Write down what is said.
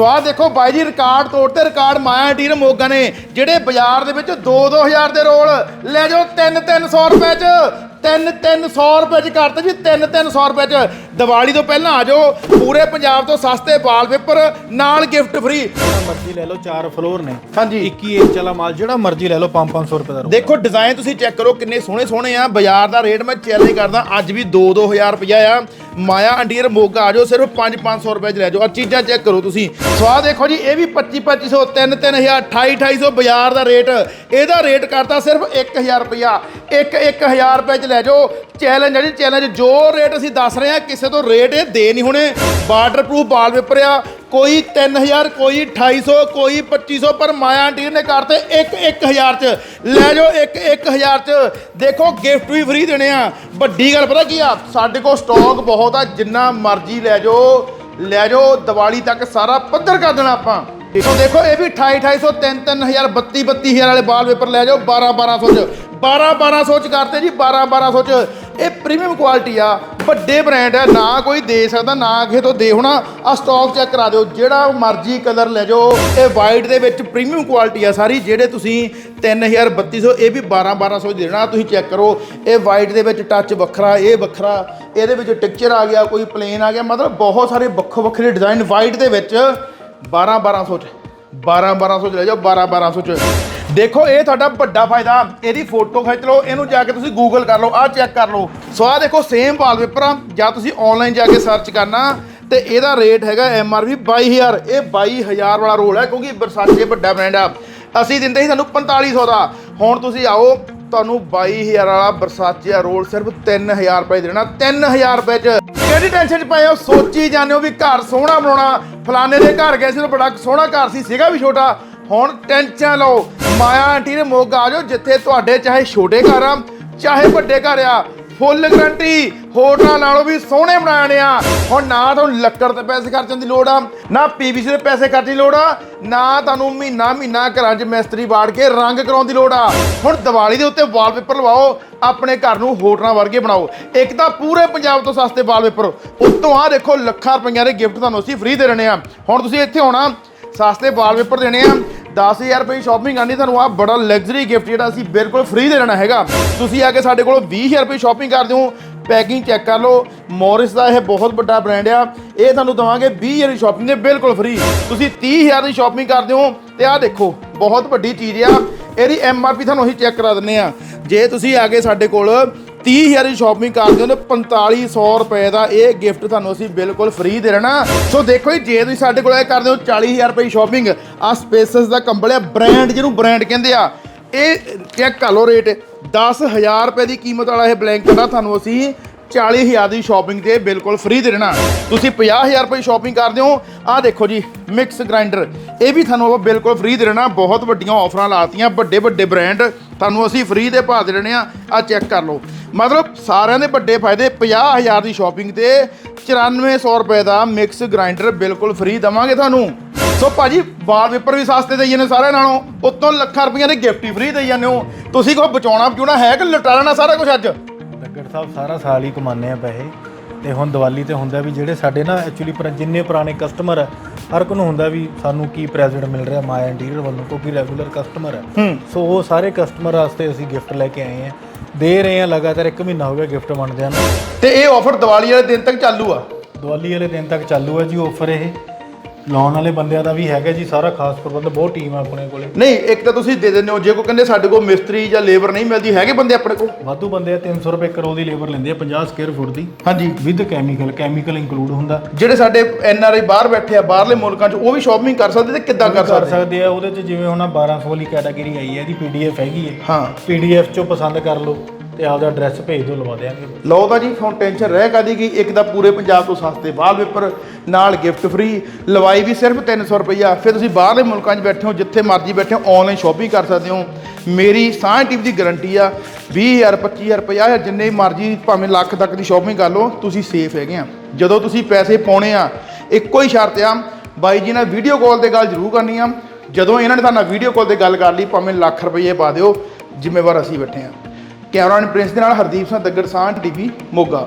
ਸਵਾਦ ਦੇਖੋ ਬਾਈ ਜੀ ਰਿਕਾਰਡ ਤੋੜਤੇ ਰਿਕਾਰਡ ਮਾਇਆ ਟੀਰ ਮੋਗਾ ਨੇ ਜਿਹੜੇ ਬਾਜ਼ਾਰ ਦੇ ਵਿੱਚ 2-2000 ਦੇ ਰੋਲ ਲੈ ਜਾਓ 3-300 ਰੁਪਏ ਚ 3-300 ਰੁਪਏ ਚ ਕਰਤੇ ਜੀ 3-300 ਰੁਪਏ ਚ। ਦੀਵਾਲੀ ਤੋਂ ਪਹਿਲਾਂ ਆ ਜਾਓ ਪੂਰੇ ਪੰਜਾਬ ਤੋਂ ਸਸਤੇ ਵਾਲਪੇਪਰ ਨਾਲ ਗਿਫਟ ਫ੍ਰੀ ਜਿਹੜਾ ਮਰਜ਼ੀ ਲੈ ਲਓ ਚਾਰ ਫਲੋਰ ਨੇ। ਹਾਂਜੀ। 21 ਇੰਚ ਵਾਲਾ ਮਾਲ ਜਿਹੜਾ ਮਰਜ਼ੀ ਲੈ ਲਓ 5-500 ਰੁਪਏ ਦਾ। ਦੇਖੋ ਡਿਜ਼ਾਈਨ ਤੁਸੀਂ ਚੈੱਕ ਕਰੋ ਕਿੰਨੇ ਸੋਹਣੇ ਸੋਹਣੇ ਆ। ਬਾਜ਼ਾਰ ਦਾ ਰੇਟ ਮੈਂ ਚੈਲੰਜ ਕਰਦਾ ਅੱਜ ਵੀ 2-2000 ਰੁਪਇਆ ਆ। ਮਾਇਆ ਅੰਡੀਅਰ ਮੋਗਾ, ਆ ਜਾਓ ਸਿਰਫ 5-500 ਰੁਪਏ ਚ ਲੈ ਜਾਓ। ਆ ਚੀਜ਼ਾਂ ਚੈੱਕ ਕਰੋ ਤੁਸੀਂ। ਸਵਾਦ ਦੇਖੋ ਜੀ, ਇਹ ਵੀ 25-2500 3-3000 28-2800 ਬਾਜ਼ਾਰ ਦਾ ਰੇਟ। ਇਹਦਾ ਰੇਟ ਕਰਤਾ ਸਿਰਫ 1000 ਰੁਪਇਆ। 1-1000 ਰੁਪਏ ਚ ਲੈ ਜਾਓ। ਚੈਲੰਜ ਆ ਜੀ ਚੈਲੰਜ ਜੋ ਰੇਟ ਅਸੀਂ ਦੱਸ ਰਹੇ ਆ ਕਿਸੇ ਤੋਂ ਰੇਟ ਇਹ ਦੇ ਨਹੀਂ ਹੋਣੇ। ਵਾਟਰਪ੍ਰੂਫ ਵਾਲਪੇਪਰ ਆ ਕੋਈ 3000 ਕੋਈ 2800 ਕੋਈ 2500 ਪਰ ਮਾਇਆ ਆਂਟੀ ਨੇ ਕਰਤੇ 1 1000 ਚ। ਲੈ ਜਾਓ 1 1000 ਚ। ਦੇਖੋ ਗਿਫਟ ਵੀ ਫ੍ਰੀ ਦੇਣੇ ਆ। ਵੱਡੀ ਗੱਲ ਪਤਾ ਕੀ ਆ? ਸਾਡੇ ਕੋਲ ਸਟਾਕ ਬਹੁਤ ਆ, ਜਿੰਨਾ ਮਰਜ਼ੀ ਲੈ ਜਾਓ। ਲੈ ਜਾਓ, ਦੀਵਾਲੀ ਤੱਕ ਸਾਰਾ ਪੱਧਰ ਕਰ ਦੇਣਾ ਆਪਾਂ। ਸੋ ਦੇਖੋ, ਇਹ ਵੀ 28 2800 3 3000 32 32000 ਵਾਲੇ ਵਾਲਪੇਪਰ ਲੈ ਜਾਓ 12 1200 ਚ। 12 1200 ਚ ਕਰਤੇ ਜੀ 12 1200 ਚ। ਇਹ ਪ੍ਰੀਮੀਅਮ ਕੁਆਲਿਟੀ ਆ। ਵੱਡੇ ਬ੍ਰਾਂਡ ਹੈ ਨਾ ਕੋਈ ਦੇ ਸਕਦਾ, ਨਾ ਕਿਸੇ ਤੋਂ ਦੇ ਹੋਣਾ। ਆ ਸਟਾਕ ਚੈੱਕ ਕਰਾ ਦਿਓ, ਜਿਹੜਾ ਮਰਜ਼ੀ ਕਲਰ ਲੈ ਜਾਓ। ਇਹ ਵਾਈਟ ਦੇ ਵਿੱਚ ਪ੍ਰੀਮੀਅਮ ਕੁਆਲਿਟੀ ਆ ਸਾਰੀ, ਜਿਹੜੇ ਤੁਸੀਂ 3000 3200 ਇਹ ਵੀ 12 1200 ਦੀ ਦੇਣਾ, ਤੁਸੀਂ ਚੈੱਕ ਕਰੋ। ਇਹ ਵਾਈਟ ਦੇ ਵਿੱਚ ਟੱਚ ਵੱਖਰਾ, ਇਹ ਵੱਖਰਾ, ਇਹਦੇ ਵਿੱਚ ਟਿਕਚਰ ਆ ਗਿਆ, ਕੋਈ ਪਲੇਨ ਆ ਗਿਆ, ਮਤਲਬ ਬਹੁਤ ਸਾਰੇ ਵੱਖੋ ਵੱਖਰੇ ਡਿਜ਼ਾਈਨ ਵਾਈਟ ਦੇ ਵਿੱਚ 12 1200 ਚ। 12 1200 ਚ ਲੈ ਜਾਓ 12 1200 ਚ। ਦੇਖੋ, ਇਹ ਤੁਹਾਡਾ ਵੱਡਾ ਫਾਇਦਾ। ਇਹਦੀ ਫੋਟੋ ਖਿੱਚ ਲਓ, ਇਹਨੂੰ ਜਾ ਕੇ ਤੁਸੀਂ ਗੂਗਲ ਕਰ ਲਓ, ਆਹ ਚੈੱਕ ਕਰ ਲਓ। ਸੋ ਆਹ ਦੇਖੋ ਸੇਮ ਵਾਲਪੇਪਰ ਆ, ਜਾਂ ਤੁਸੀਂ ਆਨਲਾਈਨ ਜਾ ਕੇ ਸਰਚ ਕਰਨਾ, ਤੇ ਇਹਦਾ ਰੇਟ ਹੈਗਾ ਐਮ ਆਰ ਪੀ 22000 ਇਹ 22000 ਵਾਲਾ ਰੋਲ ਹੈ, ਕਿਉਂਕਿ ਬਰਸਾਚੇ ਵੱਡਾ ਬ੍ਰਾਂਡ ਆ। ਅਸੀਂ ਦਿੰਦੇ ਸੀ ਤੁਹਾਨੂੰ 4500 ਦਾ। ਹੁਣ ਤੁਸੀਂ ਆਓ, ਤੁਹਾਨੂੰ 22000 ਵਾਲਾ ਬਰਸਾਚੇ ਦਾ ਰੋਲ, ਸਿਰਫ 3000 ਰੁਪਏ ਦੇਣਾ 3000 ਰੁਪਏ ਚ। ਕਿਹੜੀ ਟੈਨਸ਼ਨ ਚ ਪਏ ਹੋ? ਸੋਚੀ ਜਾਂਦੇ ਹੋ ਵੀ ਘਰ ਸੋਹਣਾ ਬਣਾਉਣਾ। ਫਲਾਣੇ ਦੇ ਘਰ ਗਏ ਸੀ ਤਾਂ ਬੜਾ ਸੋਹਣਾ ਘਰ ਸੀ, ਸੀਗਾ ਵੀ ਛੋਟਾ। ਹੁਣ ਟੈਨਸ਼ਨ ਲਓ। ਮਾਇਆ ਆਂਟੀ ਨੇ ਮੋਗਾ ਆ ਜਾਓ, ਜਿੱਥੇ ਤੁਹਾਡੇ ਚਾਹੇ ਛੋਟੇ ਘਰ ਆ, ਚਾਹੇ ਵੱਡੇ ਘਰ ਆ। ਫੁੱਲ ਗਰੰਟੀ, ਹੋਟਲਾਂ ਨਾਲੋਂ ਵੀ ਸੋਹਣੇ ਬਣਾਣੇ ਆ। ਹੁਣ ਨਾ ਤੁਹਾਨੂੰ ਲੱਕੜ ਤੇ ਪੈਸੇ ਖਰਚਣ ਦੀ ਲੋੜ ਆ, ਨਾ ਪੀਵੀਸੀ ਦੇ ਪੈਸੇ ਖਰਚਣ ਦੀ ਲੋੜ ਆ, ਨਾ ਤੁਹਾਨੂੰ ਮਹੀਨਾ ਮਹੀਨਾ ਘਰਾਂ 'ਚ ਮਿਸਤਰੀ ਬਾੜ ਕੇ ਰੰਗ ਕਰਾਉਣ ਦੀ ਲੋੜ ਆ। ਹੁਣ ਦੀਵਾਲੀ ਦੇ ਉੱਤੇ ਵਾਲਪੇਪਰ ਲਵਾਓ, ਆਪਣੇ ਘਰ ਨੂੰ ਹੋਟਲਾਂ ਵਰਗੇ ਬਣਾਓ। ਇੱਕ ਤਾਂ ਪੂਰੇ ਪੰਜਾਬ ਤੋਂ ਸਸਤੇ ਵਾਲਪੇਪਰ। ਉੱਤੋਂ ਆ ਦੇਖੋ, ਲੱਖਾਂ ਰੁਪਈਆਂ ਦੇ ਗਿਫਟ ਤੁਹਾਨੂੰ ਅਸੀਂ ਫ੍ਰੀ ਦੇ ਰਹੇ ਆ। ਹੁਣ ਤੁਸੀਂ ਇੱਥੇ ਆਉਣਾ, ਸਸਤੇ ਵਾਲਪੇਪਰ ਦੇਣੇ ਆ। 10000 ਰੁਪਏ ਦੀ ਸ਼ਾਪਿੰਗ ਕਰਨੀ ਤੁਹਾਨੂੰ ਆ ਬੜਾ ਲਗਜ਼ਰੀ ਗਿਫਟ ਜਿਹੜਾ ਅਸੀਂ ਬਿਲਕੁਲ ਫ੍ਰੀ ਦੇ ਦੇਣਾ ਹੈਗਾ। ਤੁਸੀਂ ਆ ਕੇ ਸਾਡੇ ਕੋਲ 20000 ਰੁਪਏ ਸ਼ਾਪਿੰਗ ਕਰਦੇ ਹੋ। ਪੈਕਿੰਗ ਚੈੱਕ ਕਰ ਲਓ। ਮੋਰਿਸ ਦਾ ਇਹ ਬਹੁਤ ਵੱਡਾ ਬ੍ਰਾਂਡ ਆ। ਇਹ ਤੁਹਾਨੂੰ ਦਵਾਂਗੇ 20000 ਦੀ ਸ਼ਾਪਿੰਗ ਦੇ ਬਿਲਕੁਲ ਫ੍ਰੀ ਤੁਸੀਂ 30000 ਦੀ ਸ਼ਾਪਿੰਗ ਕਰਦੇ ਹੋ ਤੇ ਆਹ ਦੇਖੋ, ਬਹੁਤ ਵੱਡੀ ਚੀਜ਼ ਆ। ਇਹਦੀ ਐਮ ਆਰ ਪੀ ਤੁਹਾਨੂੰ ਅਸੀਂ ਚੈੱਕ ਕਰਾ ਦਿੰਨੇ ਆ ਜੇ ਤੁਸੀਂ ਆ ਕੇ ਸਾਡੇ ਕੋਲ 30000 ਦੀ ਸ਼ਾਪਿੰਗ ਕਰਦੇ ਹੋ ਤੇ 4500 ਰੁਪਏ ਦਾ ਇਹ ਗਿਫਟ ਤੁਹਾਨੂੰ ਅਸੀਂ ਬਿਲਕੁਲ ਫ੍ਰੀ ਦੇ ਰਹਿਣਾ ਸੋ ਦੇਖੋ ਜੀ, ਜੇ ਤੁਸੀਂ ਸਾਡੇ ਕੋਲ ਇਹ ਕਰਦੇ ਹੋ 40000 ਰੁਪਏ ਦੀ ਸ਼ਾਪਿੰਗ ਆ ਸਪੇਸਸ ਦਾ ਕੰਬਲ ਆ ਬ੍ਰਾਂਡ ਜਿਹਨੂੰ ਬ੍ਰਾਂਡ ਕਹਿੰਦੇ ਆ, ਇਹ ਚੈੱਕ ਕਰ ਲਓ ਰੇਟ 10000 ਰੁਪਏ ਦੀ ਕੀਮਤ ਵਾਲਾ ਇਹ ਬਲੈਂਕਟ ਆ, ਤੁਹਾਨੂੰ ਅਸੀਂ 40000 ਦੀ ਸ਼ਾਪਿੰਗ ਤੇ ਬਿਲਕੁਲ ਫ੍ਰੀ ਦੇ ਦੇਣਾ। ਤੁਸੀਂ 50000 ਰੁਪਏ ਸ਼ਾਪਿੰਗ ਕਰਦੇ ਹੋ ਆਹ ਦੇਖੋ ਜੀ ਮਿਕਸ ਗ੍ਰਾਈਂਡਰ ਇਹ ਵੀ ਤੁਹਾਨੂੰ ਆਪਾਂ ਬਿਲਕੁਲ ਫ੍ਰੀ ਦੇ ਰਹਿਣਾ ਬਹੁਤ ਵੱਡੀਆਂ ਆਫਰਾਂ ਲਾਤੀਆਂ ਵੱਡੇ ਵੱਡੇ ਬ੍ਰਾਂਡ ਤੁਹਾਨੂੰ ਅਸੀਂ ਫ੍ਰੀ ਦੇ ਭਾਅ ਦੇ ਦੇਣੇ ਆ। ਆ ਚੈੱਕ ਕਰ ਲਓ। ਮਤਲਬ ਸਾਰਿਆਂ ਦੇ ਵੱਡੇ ਫਾਇਦੇ 50000 ਦੀ ਸ਼ਾਪਿੰਗ ਤੇ 9400 ਰੁਪਏ ਦਾ ਮਿਕਸ ਗ੍ਰਾਈਂਡਰ ਬਿਲਕੁਲ ਫ੍ਰੀ ਦਵਾਂਗੇ ਤੁਹਾਨੂੰ। ਸੋ ਭਾਜੀ ਵਾਲਪੇਪਰ ਵੀ ਸਸਤੇ ਦੇਈ ਜਾਂਦੇ ਸਾਰਿਆਂ ਨਾਲੋਂ ਉੱਤੋਂ ਲੱਖਾਂ ਰੁਪਈਆਂ ਦੇ ਗਿਫਟ ਹੀ ਫ੍ਰੀ ਦੇਈ ਜਾਂਦੇ ਹੋ। ਤੁਸੀਂ ਕੋਈ ਬਚਾਉਣਾ ਬਚਾਉਣਾ ਹੈ ਕਿ ਲੁਟਾ ਲੈਣਾ ਸਾਰਾ ਕੁਝ ਅੱਜ? ਲੱਗੜ ਸਾਹਿਬ ਸਾਰਾ ਸਾਲ ਹੀ ਕਮਾਉਂਦੇ ਆ ਪੈਸੇ। ਤੇ ਹੁਣ ਦੀਵਾਲੀ ਤੇ ਹੁੰਦਾ ਵੀ ਜਿਹੜੇ ਸਾਡੇ ਨਾ ਐਕਚੁਅਲੀ ਪਰ ਜਿੰਨੇ ਪੁਰਾਣੇ ਕਸਟਮਰ ਆ ਹਰ ਕੋਈ ਨੂੰ ਹੁੰਦਾ ਵੀ ਸਾਨੂੰ ਕੀ ਪ੍ਰੈਜ਼ੈਂਟ ਮਿਲ ਰਿਹਾ ਮਾਇਆ ਇੰਟੀਰੀਅਰ ਵੱਲੋਂ ਕਿਉਂਕਿ ਰੈਗੂਲਰ ਕਸਟਮਰ ਹੂੰ। ਸੋ ਉਹ ਸਾਰੇ ਕਸਟਮਰ ਵਾਸਤੇ ਅਸੀਂ ਗਿਫਟ ਲੈ ਕੇ ਆਏ ਆ। ਦੇ ਰਹੇ ਆ ਲਗਾਤਾਰ 1 ਮਹੀਨਾ ਹੋ ਗਿਆ ਗਿਫਟ ਵੰਡਦਿਆਂ ਨੂੰ। ਤੇ ਇਹ ਆਫਰ ਦੀਵਾਲੀ ਵਾਲੇ ਦਿਨ ਤੱਕ ਚਾਲੂ ਆ? ਦੀਵਾਲੀ ਵਾਲੇ ਦਿਨ ਤੱਕ ਚਾਲੂ ਹੈ ਜੀ ਆਫਰ ਇਹ। ਲਾਉਣ ਵਾਲੇ ਬੰਦਿਆਂ ਦਾ ਵੀ ਹੈਗਾ ਜੀ ਸਾਰਾ ਖਾਸ ਪ੍ਰਬੰਧ ਬਹੁਤ ਟੀਮ ਆ ਆਪਣੇ ਕੋਲੇ। ਨਹੀਂ ਇੱਕ ਤਾਂ ਤੁਸੀਂ ਦੇ ਦਿੰਦੇ ਹੋ ਜੇ ਕੋਈ ਕਹਿੰਦੇ ਸਾਡੇ ਕੋਲ ਮਿਸਤਰੀ ਜਾਂ ਲੇਬਰ ਨਹੀਂ ਮਿਲਦੀ ਹੈਗੇ ਬੰਦੇ ਆਪਣੇ ਕੋਲ? ਵਾਧੂ ਬੰਦੇ ਆ 300 ਰੁਪਏ ਕਰੋ ਦੀ ਲੇਬਰ ਲੈਂਦੇ ਆ 50 ਸਕੁਅਰ ਫੁੱਟ ਦੀ। ਹਾਂਜੀ। ਵਿਦ ਕੈਮੀਕਲ ਕੈਮੀਕਲ ਇੰਕਲੂਡ ਹੁੰਦਾ। ਜਿਹੜੇ ਸਾਡੇ ਐਨ ਆਰ ਆਈ ਬਾਹਰ ਬੈਠੇ ਆ ਬਾਹਰਲੇ ਮੁਲਕਾਂ 'ਚ ਉਹ ਵੀ ਸ਼ਾਪਿੰਗ ਕਰ ਸਕਦੇ ਤੇ ਕਿੱਦਾਂ ਕਰ ਕਰ ਸਕਦੇ? ਸਕਦੇ ਆ ਉਹਦੇ ਚ ਜਿਵੇਂ ਹੁਣ ਆਹ 1200 ਵਾਲੀ ਕੈਟਾਗਰੀ ਆਈ ਹੈ ਇਹਦੀ ਪੀਡੀਐਫ ਹੈਗੀ ਹੈ। ਹਾਂ। ਪੀਡੀਐਫ ਚੋਂ ਪਸੰਦ ਕਰ ਲਓ। ਤੇ ਆਪਦਾ ਐਡਰੈਸ ਭੇਜ ਦਿਓ, ਲਵਾ ਦਿਆਂਗੇ। ਲਓ ਤਾਂ ਜੀ, ਹੁਣ ਟੈਨਸ਼ਨ ਰਹਿ ਕਾਦੀ ਕਿ ਇੱਕ ਤਾਂ ਪੂਰੇ ਪੰਜਾਬ ਤੋਂ ਸਸਤੇ ਵਾਲਪੇਪਰ ਨਾਲ ਗਿਫਟ ਫ੍ਰੀ ਲਵਾਈ ਵੀ ਸਿਰਫ 300 ਰੁਪਈਆ। ਫਿਰ ਤੁਸੀਂ ਬਾਹਰਲੇ ਮੁਲਕਾਂ 'ਚ ਬੈਠੇ ਹੋ, ਜਿੱਥੇ ਮਰਜ਼ੀ ਬੈਠੇ ਹੋ ਆਨਲਾਈਨ ਸ਼ਾਪਿੰਗ ਕਰ ਸਕਦੇ ਹੋ। ਮੇਰੀ ਸਾਹ ਟਿਪ ਦੀ ਗਾਰੰਟੀ ਆ 20000 25000 ਰੁਪਈਆ ਜਿੰਨੇ ਮਰਜ਼ੀ ਭਾਵੇਂ ਲੱਖ ਤੱਕ ਦੀ ਸ਼ਾਪਿੰਗ ਕਰ ਲਓ, ਤੁਸੀਂ ਸੇਫ ਹੈਗੇ ਆ। ਜਦੋਂ ਤੁਸੀਂ ਪੈਸੇ ਪਾਉਣੇ ਆ, ਇੱਕੋ ਹੀ ਸ਼ਰਤ ਆ, ਬਾਈ ਜੀ ਨਾਲ ਵੀਡੀਓ ਕਾਲ ਤੇ ਗੱਲ ਜ਼ਰੂਰ ਕਰਨੀ ਆ। ਜਦੋਂ ਇਹਨਾਂ ਨੇ ਤੁਹਾਡੇ ਵੀਡੀਓ ਕਾਲ ਤੇ ਗੱਲ ਕਰ ਲਈ, ਭਾਵੇਂ ਲੱਖ ਰੁਪਏ ਪਾ ਦਿਓ, ਜ਼ਿੰਮੇਵਾਰ ਅਸੀਂ ਬੈਠੇ ਆ। ਕੈਮਰਾਮੈਨ ਪ੍ਰਿੰਸ ਦੇ ਨਾਲ ਹਰਦੀਪ ਸਿੰਘ ਦੱਗੜ ਸਾਹ ਟੀਵੀ ਮੋਗਾ।